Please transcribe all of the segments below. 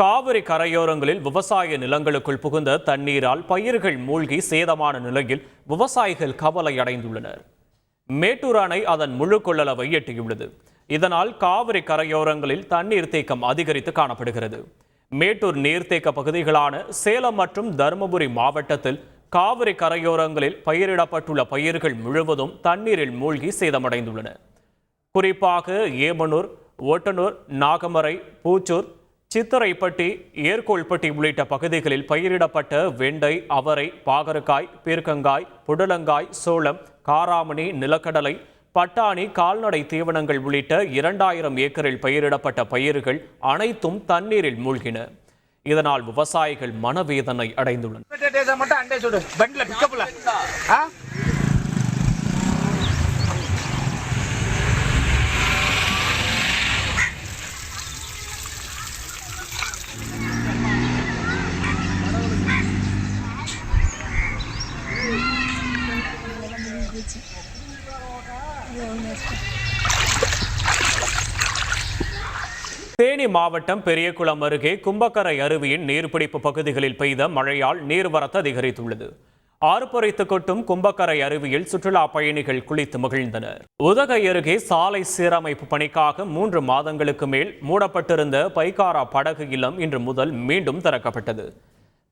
காவிரி கரையோரங்களில் விவசாய நிலங்களுக்குள் புகுந்த தண்ணீரால் பயிர்கள் மூழ்கி சேதமான நிலையில் விவசாயிகள் கவலை அடைந்துள்ளனர். மேட்டூர் அணை அதன் முழு கொள்ளளவை எட்டியுள்ளது. இதனால் காவிரி கரையோரங்களில் தண்ணீர் தேக்கம் அதிகரித்து காணப்படுகிறது. மேட்டூர் நீர்த்தேக்க பகுதிகளான சேலம் மற்றும் தருமபுரி மாவட்டத்தில் காவிரி கரையோரங்களில் பயிரிடப்பட்டுள்ள பயிர்கள் முழுவதும் தண்ணீரில் மூழ்கி சேதமடைந்துள்ளன. குறிப்பாக ஏமனூர் ஒட்டனூர் நாகமரை பூச்சூர் சித்தரைப்பட்டி ஏர்கோள்பட்டி உள்ளிட்ட பகுதிகளில் பயிரிடப்பட்ட வெண்டை அவரை பாகற்காய் பீர்க்கங்காய் புடலங்காய் சோளம் காராமணி நிலக்கடலை பட்டாணி கால்நடை தீவனங்கள் உள்ளிட்ட இரண்டாயிரம் ஏக்கரில் பயிரிடப்பட்ட பயிர்கள் அனைத்தும் தண்ணீரில் மூழ்கின. இதனால் விவசாயிகள் மனவேதனை அடைந்துள்ளனர். டேஸை தேனி மாவட்டம் பெரியகுளம் அருகே கும்பக்கரை அருவியின் நீர்பிடிப்பு பகுதிகளில் பெய்த மழையால் நீர்வரத்து அதிகரித்துள்ளது. ஆறுபுரைத்து கொட்டும் கும்பக்கரை அருவியில் சுற்றுலா பயணிகள் குளித்து மகிழ்ந்தனர். உதகை அருகே சாலை சீரமைப்பு பணிக்காக மூன்று மாதங்களுக்கு மேல் மூடப்பட்டிருந்த பைக்காரா படகு இல்லம் இன்று முதல் மீண்டும் திறக்கப்பட்டது.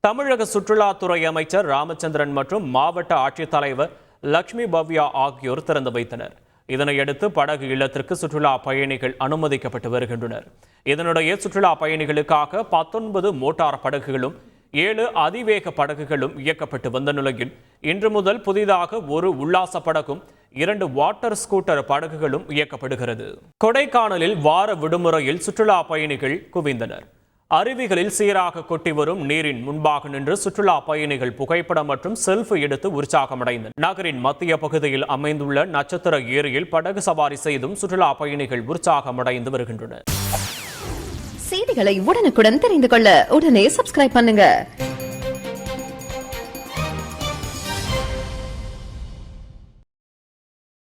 தமிழக சுற்றுலாத்துறை அமைச்சர் ராமச்சந்திரன் மற்றும் மாவட்ட ஆட்சித்தலைவர் லக்ஷ்மி பவ்யா ஆகியோர் திறந்து வைத்தனர். இதனையடுத்து படகு இல்லத்திற்கு சுற்றுலா பயணிகள் அனுமதிக்கப்பட்டு வருகின்றனர். இதனுடைய சுற்றுலா பயணிகளுக்காக பத்தொன்பது மோட்டார் படகுகளும் ஏழு அதிவேக படகுகளும் இயக்கப்பட்டு வந்த நிலையில் இன்று முதல் புதிதாக ஒரு உல்லாச படகும் இரண்டு வாட்டர் ஸ்கூட்டர் படகுகளும் இயக்கப்படுகிறது. கொடைக்கானலில் வார விடுமுறையில் சுற்றுலா பயணிகள் குவிந்தனர். அருவிகளில் சீராக கொட்டி வரும் நீரின் முன்பாக நின்று சுற்றுலா பயணிகள் புகைப்படம் மற்றும் செல்ஃபி எடுத்து உற்சாகமடைந்தனர் நகரின் மத்திய பகுதியில் அமைந்துள்ள நட்சத்திர ஏரியில் படகு சவாரி செய்தும் சுற்றுலா பயணிகள் உற்சாகமடைந்து வருகின்றனர். செய்திகளை உடனுக்குடன் தெரிந்து கொள்ள உடனே சப்ஸ்கிரைப் பண்ணுங்க.